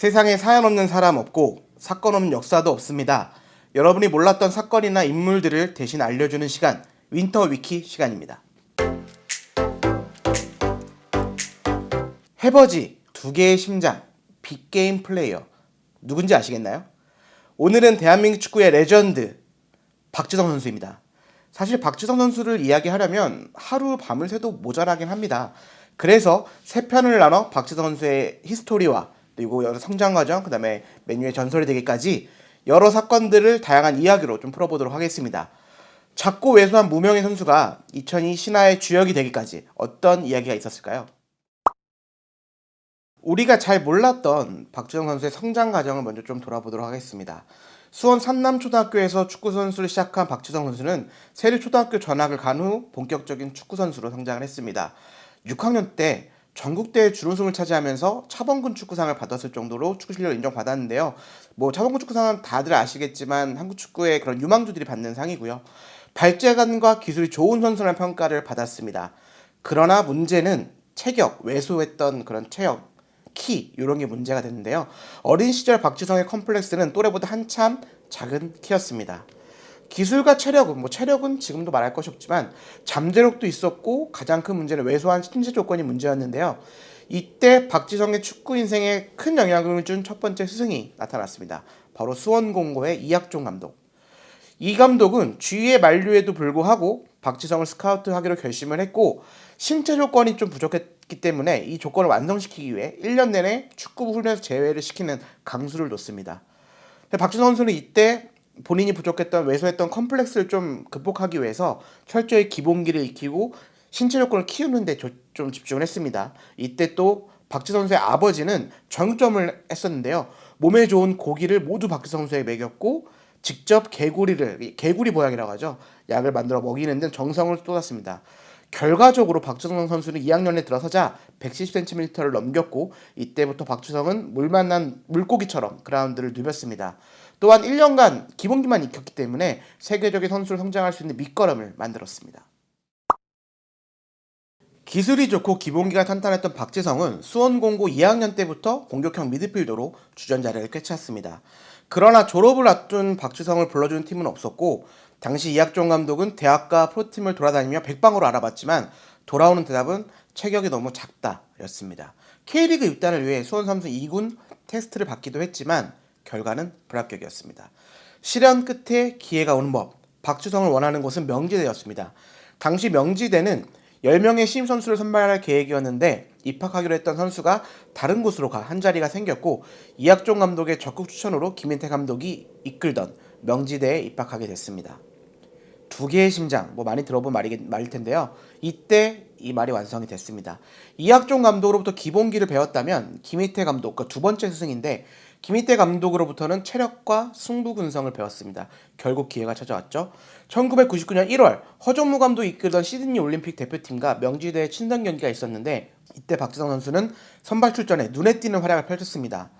세상에 사연 없는 사람 없고 사건 없는 역사도 없습니다. 여러분이 몰랐던 사건이나 인물들을 대신 알려주는 시간 윈터 위키 시간입니다. 해버지 두 개의 심장 빅게임 플레이어 누군지 아시겠나요? 오늘은 대한민국 축구의 레전드 박지성 선수입니다. 사실 박지성 선수를 이야기하려면 하루 밤을 새도 모자라긴 합니다. 그래서 세 편을 나눠 박지성 선수의 히스토리와 그리고 여러 성장 과정, 그다음에 메뉴의 전설이 되기까지 여러 사건들을 다양한 이야기로 좀 풀어보도록 하겠습니다. 작고 왜소한 무명의 선수가 2002 신화의 주역이 되기까지 어떤 이야기가 있었을까요? 우리가 잘 몰랐던 박지성 선수의 성장 과정을 먼저 좀 돌아보도록 하겠습니다. 수원 산남초등학교에서 축구 선수를 시작한 박지성 선수는 세류초등학교 전학을 간 후 본격적인 축구 선수로 성장을 했습니다. 6학년 때 전국대회 준우승을 차지하면서 차범근 축구상을 받았을 정도로 축구 실력을 인정받았는데요. 뭐 차범근 축구상은 다들 아시겠지만 한국 축구의 그런 유망주들이 받는 상이고요. 발재간과 기술이 좋은 선수라는 평가를 받았습니다. 그러나 문제는 체격, 왜소했던 그런 체력, 키 이런 게 문제가 됐는데요. 어린 시절 박지성의 컴플렉스는 또래보다 한참 작은 키였습니다. 기술과 체력은 뭐 체력은 지금도 말할 것이 없지만 잠재력도 있었고 가장 큰 문제는 왜소한 신체 조건이 문제였는데요. 이때 박지성의 축구 인생에 큰 영향을 준 첫 번째 스승이 나타났습니다. 바로 수원공고의 이학종 감독. 이 감독은 주위의 만류에도 불구하고 박지성을 스카우트하기로 결심을 했고 신체 조건이 좀 부족했기 때문에 이 조건을 완성시키기 위해 1년 내내 축구부 훈련에서 제외를 시키는 강수를 뒀습니다. 근데 박지성 선수는 이때 본인이 부족했던 왜소했던 컴플렉스를 좀 극복하기 위해서 철저히 기본기를 익히고 신체 조건을 키우는데 조- 좀 집중을 했습니다. 이때 또 박지성 선수의 아버지는 정점을 했었는데요. 몸에 좋은 고기를 모두 박지성 선수에게 먹였고 직접 개구리를 개구리 보약이라고 하죠. 약을 만들어 먹이는 등 정성을 쏟았습니다. 결과적으로 박주성 선수는 2학년에 들어서자 170cm를 넘겼고 이때부터 박주성은 물 만난 물고기처럼 그라운드를 누볐습니다. 또한 1년간 기본기만 익혔기 때문에 세계적인 선수로 성장할 수 있는 밑거름을 만들었습니다. 기술이 좋고 기본기가 탄탄했던 박지성은 수원공고 2학년 때부터 공격형 미드필더로 주전 자리를 꿰찼습니다. 그러나 졸업을 앞둔 박지성을 불러주는 팀은 없었고 당시 이학종 감독은 대학과 프로팀을 돌아다니며 백방으로 알아봤지만 돌아오는 대답은 체격이 너무 작다였습니다. K리그 입단을 위해 수원 삼성 2군 테스트를 받기도 했지만 결과는 불합격이었습니다. 실현 끝에 기회가 오는 법. 박주성을 원하는 곳은 명지대였습니다. 당시 명지대는 10명의 신임 선수를 선발할 계획이었는데 입학하기로 했던 선수가 다른 곳으로 가 한 자리가 생겼고 이학종 감독의 적극 추천으로 김인태 감독이 이끌던 명지대에 입학하게 됐습니다. 두 개의 심장 뭐 많이 들어본 말이 말일 텐데요. 이때 이 말이 완성이 됐습니다. 이학종 감독으로부터 기본기를 배웠다면 김희태 감독 그두 번째 스승인데 김희태 감독으로부터는 체력과 승부 근성을 배웠습니다. 결국 기회가 찾아왔죠. 1999년 1월 허정무 감독이 이끌던 시드니 올림픽 대표팀과 명지대에 친선 경기가 있었는데 이때 박지성 선수는 선발 출전에 눈에 띄는 활약을 펼쳤습니다.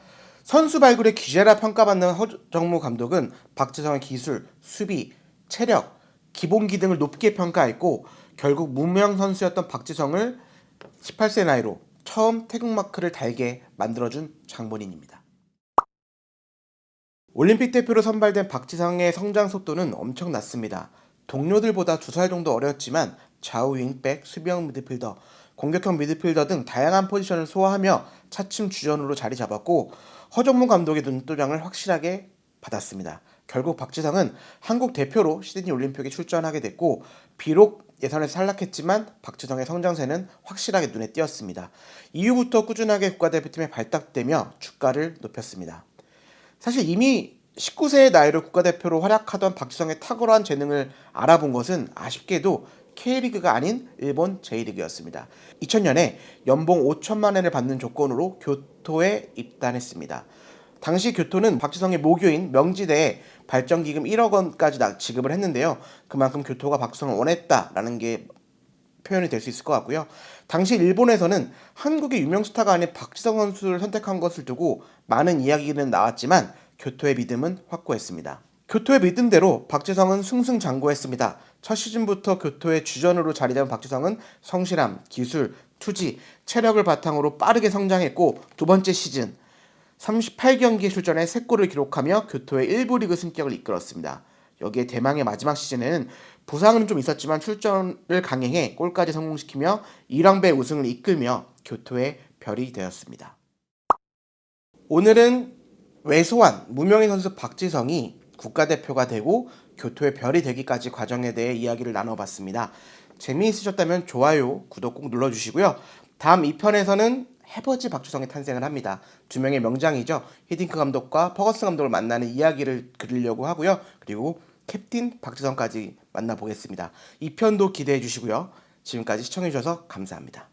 선수 발굴의 기재라 평가받는 허정무 감독은 박지성의 기술, 수비, 체력, 기본기 등을 높게 평가했고 결국 무명 선수였던 박지성을 18세 나이로 처음 태극마크를 달게 만들어준 장본인입니다. 올림픽 대표로 선발된 박지성의 성장 속도는 엄청났습니다. 동료들보다 두 살 정도 어렸지만 좌우 윙백, 수비형 미드필더, 공격형 미드필더 등 다양한 포지션을 소화하며 차츰 주전으로 자리 잡았고 허정무 감독의 눈도장을 확실하게 받았습니다. 결국 박지성은 한국 대표로 시드니 올림픽에 출전하게 됐고 비록 예선에서 탈락했지만 박지성의 성장세는 확실하게 눈에 띄었습니다. 이후부터 꾸준하게 국가대표팀에 발탁되며 주가를 높였습니다. 사실 이미 19세의 나이로 국가대표로 활약하던 박지성의 탁월한 재능을 알아본 것은 아쉽게도 K리그가 아닌 일본 J리그였습니다. 2000년에 연봉 5천만 엔을 받는 조건으로 교토에 입단했습니다. 당시 교토는 박지성의 모교인 명지대에 발전기금 1억 원까지 나- 지급을 했는데요. 그만큼 교토가 박지성을 원했다라는 게 표현이 될 수 있을 것 같고요. 당시 일본에서는 한국의 유명 스타가 아닌 박지성 선수를 선택한 것을 두고 많은 이야기는 나왔지만 교토의 믿음은 확고했습니다. 교토의 믿음대로 박지성은 승승장구했습니다. 첫 시즌부터 교토의 주전으로 자리 잡은 박지성은 성실함, 기술, 투지, 체력을 바탕으로 빠르게 성장했고 두 번째 시즌 38경기에 출전해 3골을 기록하며 교토의 1부 리그 승격을 이끌었습니다. 여기에 대망의 마지막 시즌에는 부상은 좀 있었지만 출전을 강행해 골까지 성공시키며 1왕배 우승을 이끌며 교토의 별이 되었습니다. 오늘은 외소한 무명의 선수 박지성이 국가대표가 되고 교토의 별이 되기까지 과정에 대해 이야기를 나눠봤습니다. 재미있으셨다면 좋아요, 구독 꼭 눌러주시고요. 다음 2편에서는 해버지 박주성의 탄생을 합니다. 두 명의 명장이죠. 히딩크 감독과 퍼거슨 감독을 만나는 이야기를 그리려고 하고요. 그리고 캡틴 박주성까지 만나보겠습니다. 2편도 기대해 주시고요. 지금까지 시청해 주셔서 감사합니다.